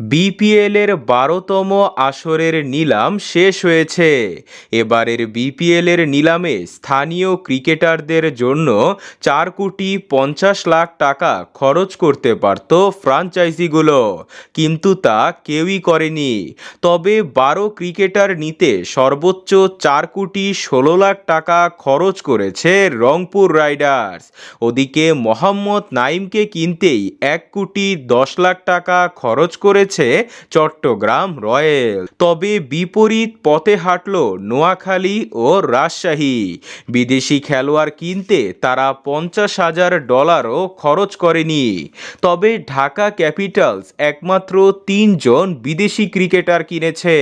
বিপিএলের বারোতম আসরের নিলাম শেষ হয়েছে। এবারের বিপিএলের নিলামে স্থানীয় ক্রিকেটারদের জন্য চার কোটি পঞ্চাশ লাখ টাকা খরচ করতে পারত ফ্রাঞ্চাইজিগুলো। কিন্তু তা কেউই করেনি। তবে বারো ক্রিকেটার নিতে সর্বোচ্চ চার কোটি ষোলো লাখ টাকা খরচ করেছে রংপুর রাইডার্স। ওদিকে মোহাম্মদ নাইমকে কিনতেই এক কোটি দশ লাখ টাকা খরচ করেছে চট্টগ্রাম রয়্যাল তবে বিপরীত পথে হাঁটল নোয়াখালী ও রাজশাহী। বিদেশি খেলোয়াড় কিনতে তারা পঞ্চাশ হাজার ডলারও খরচ করেনি। তবে ঢাকা ক্যাপিটালস একমাত্র তিনজন বিদেশি ক্রিকেটার কিনেছে।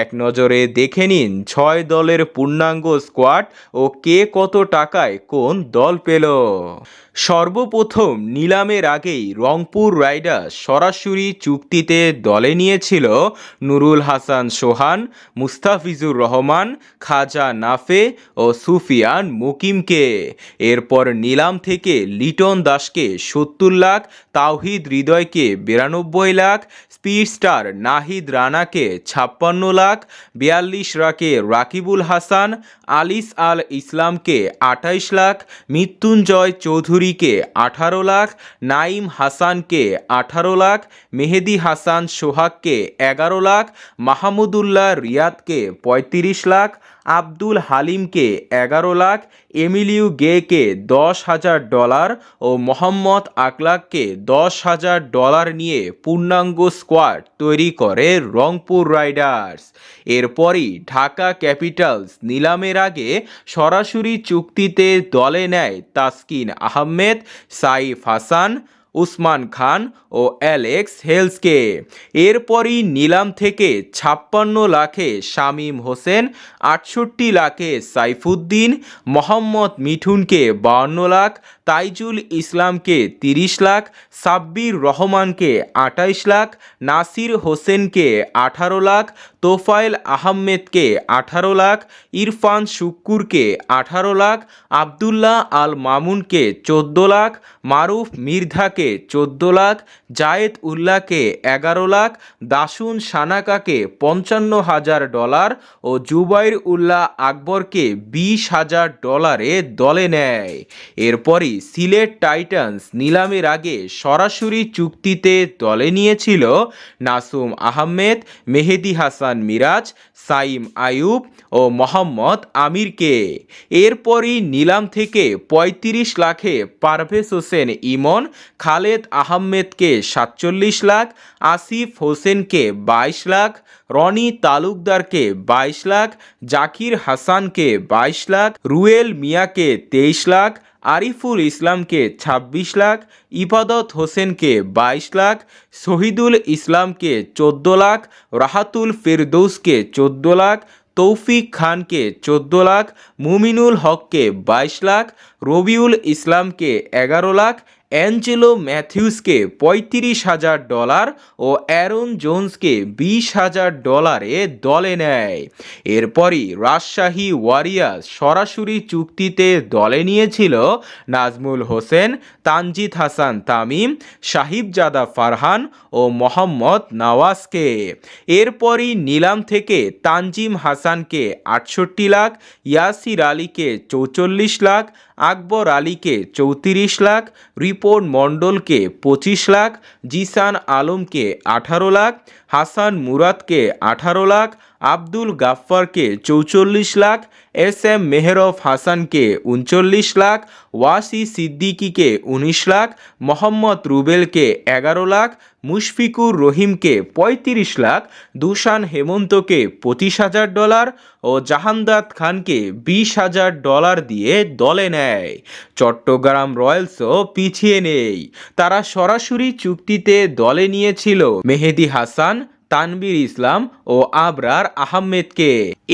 এক নজরে দেখে নিন ছয় দলের পূর্ণাঙ্গ স্কোয়াড ও কে কত টাকায় কোন দল পেল। সর্বপ্রথম নিলামের আগেই রংপুর রাইডার্স সরাসরি চুক্তিতে দলে নিয়েছিল নুরুল হাসান সোহান, মুস্তাফিজুর রহমান, খাজা নাফে ও সুফিয়ান মুকিমকে। এরপর নিলাম থেকে লিটন দাসকে সত্তর লাখ, তাওহিদ হৃদয়কে বিরানব্বই লাখ, স্পিড স্টার নাহিদ রানাকে ছাপ্পান্ন লাখ, বিয়াল্লিশ রাকে রাকিবুল হাসান, আলিস আল ইসলামকে আঠাইশ লাখ, মৃত্যুঞ্জয় চৌধুরীকে আঠারো লাখ নাইম হাসানকে আঠারো লাখ, মেহেদি হাসান সোহাগকে এগারো লাখ, মাহমুদুল্লাহ রিয়াদকে পঁয়ত্রিশ লাখ, আব্দুল হালিমকে এগারো লাখ, এমিলিউ গেকে দশ হাজার ডলার ও মোহাম্মদ আকলাককে দশ হাজার ডলার নিয়ে পূর্ণাঙ্গ স্কোয়াড তৈরি করে রংপুর রাইডার্স। এরপরই ঢাকা ক্যাপিটালস নিলামের আগে সরাসরি চুক্তিতে দলে নেয় তাসকিন আহমেদ, সাইফ হাসান উসমান খান ও অ্যালেক্স হেলসকে। এরপরই নিলাম থেকে ছাপ্পান্ন লাখে শামীম হোসেন, আটষট্টি লাখে সাইফুদ্দিন, মোহাম্মদ মিঠুনকে বাউন্ন লাখ, তাইজুল ইসলামকে তিরিশ লাখ, সাব্বির রহমানকে আটাইশ লাখ, নাসির হোসেনকে আঠারো লাখ, তোফায়েল আহমেদকে আঠারো লাখ, ইরফান শুক্কুরকে আঠারো লাখ, আবদুল্লাহ আল মামুনকে চোদ্দ লাখ, মারুফ মির্ধাকে চোদ্দ লাখ, জায়েদ উল্লাহকে এগারো লাখ, দাসুন সানাকাকে পঞ্চান্ন হাজার ডলার ও জুবাইর উল্লাহ আকবরকে বিশ হাজার ডলারে দলে নেয়। এরপরই সিলেট টাইটান্স নিলামের আগে সরাসরি চুক্তিতে দলে নিয়েছিল নাসুম আহমেদ, মেহেদি হাসান মিরাজ, সাইম আয়ুব ও মোহাম্মদ আমিরকে। এরপরই নিলাম থেকে পঁয়ত্রিশ লাখে পারভেজ হোসেন ইমন খালেদ আহমেদকে সাতচল্লিশ লাখ, আসিফ হোসেনকে বাইশ লাখ, রনি তালুকদারকে বাইশ লাখ, জাকির হাসানকে বাইশ লাখ, রুয়েল মিয়াকে তেইশ লাখ, আরিফুল ইসলামকে ছাব্বিশ লাখ, ইবাদত হোসেনকে বাইশ লাখ, শহীদুল ইসলামকে চোদ্দ লাখ, রাহাতুল ফেরদৌসকে চোদ্দ লাখ, তৌফিক খানকে চোদ্দ লাখ, মুমিনুল হককে বাইশ লাখ, রবিউল ইসলামকে এগারো লাখ অ্যাঞ্জেলো ম্যাথিউসকে পঁয়ত্রিশ হাজার ডলার ও অ্যারন জোন্সকে বিশ হাজার ডলারে দলে নেয়। এরপরই রাজশাহী ওয়ারিয়ার্স সরাসরি চুক্তিতে দলে নিয়েছিল নাজমুল হোসেন, তানজিদ হাসান তামিম, সাহিবজাদা ফারহান ও মোহাম্মদ নওয়াজকে। এরপরই নিলাম থেকে তানজিম হাসানকে আটষট্টি লাখ, ইয়াসির আলীকে চৌচল্লিশ লাখ আকবর আলীকে চৌত্রিশ লাখ, রিপন মণ্ডলকে পঁচিশ লাখ, জিসান আলমকে আঠারো লাখ, হাসান মুরাদকে আঠারো লাখ আব্দুল গাফফারকে চৌচল্লিশ লাখ, এস এম মেহরফ হাসানকে উনচল্লিশ লাখ, ওয়াসি সিদ্দিকিকে উনিশ লাখ, মোহাম্মদ রুবেলকে এগারো লাখ, মুশফিকুর রহিমকে পঁয়ত্রিশ লাখ, দুশান হেমন্তকে পঁচিশ হাজার ডলার ও জাহান্দাত খানকে বিশ হাজার ডলার দিয়ে দলে নেয়। চট্টগ্রাম রয়্যালসও পিছিয়ে নেই। তারা সরাসরি চুক্তিতে দলে নিয়েছিল। মেহেদি হাসান তানবীর ইসলাম ও আবরার আহমেদকে।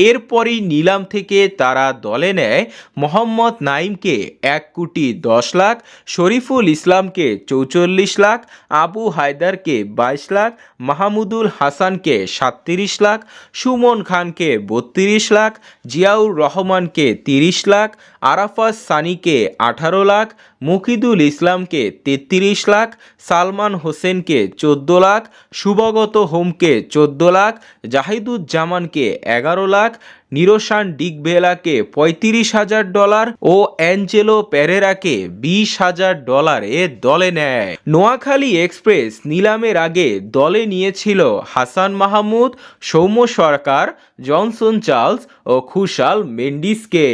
এরপরই নিলাম থেকে তারা দলে নেয় মোহাম্মদ নাইমকে এক কোটি দশ লাখ, শরীফুল ইসলামকে চৌচল্লিশ লাখ, আবু হায়দারকে বাইশ লাখ, মাহমুদুল হাসানকে সাতত্রিশ লাখ, সুমন খানকে বত্রিশ লাখ, জিয়াউর রহমানকে তিরিশ লাখ, আরাফাত সানিকে আঠারো লাখ, মুকিদুল ইসলামকে তেত্রিশ লাখ, সালমান হোসেনকে চোদ্দ লাখ শুভগত হোমকে চোদ্দ লাখ জাহিদুজ্জামানকে এগারো লাখ নিরোশান ডিগবেলাকে পঁয়ত্রিশ হাজার ডলার ও অ্যাঞ্জেলো প্যারেরাকে বিশ হাজার ডলারে দলে নেয়। নোয়াখালী এক্সপ্রেস নিলামের আগে দলে নিয়েছিল হাসান মাহমুদ, সৌম্য সরকার, জনসন চার্লস ও খুশাল মেন্ডিসকে।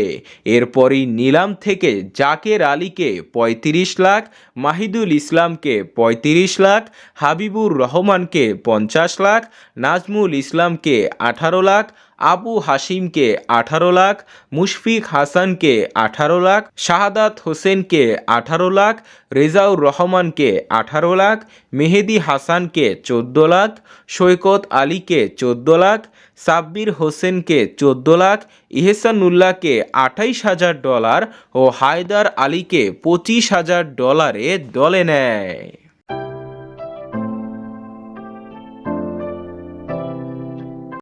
এরপরই নিলাম থেকে জাকের আলীকে পঁয়ত্রিশ লাখ, মাহিদুল ইসলামকে পঁয়ত্রিশ লাখ, হাবিবুর রহমানকে পঞ্চাশ লাখ, নাজমুল ইসলামকে আঠারো লাখ আবু হাসিমকে আঠারো লাখ, মুশফিক হাসানকে আঠারো লাখ, শাহাদাত হোসেনকে আঠারো লাখ, রেজাউর রহমানকে আঠারো লাখ, মেহেদি হাসানকে চোদ্দ লাখ, সৈকত আলীকে চোদ্দ লাখ, সাব্বির হোসেনকে চোদ্দ লাখ, ইহসানুল্লাহকে আঠাইশ হাজার ডলার ও হায়দার আলীকে পঁচিশ হাজার ডলারে দলে নেয়।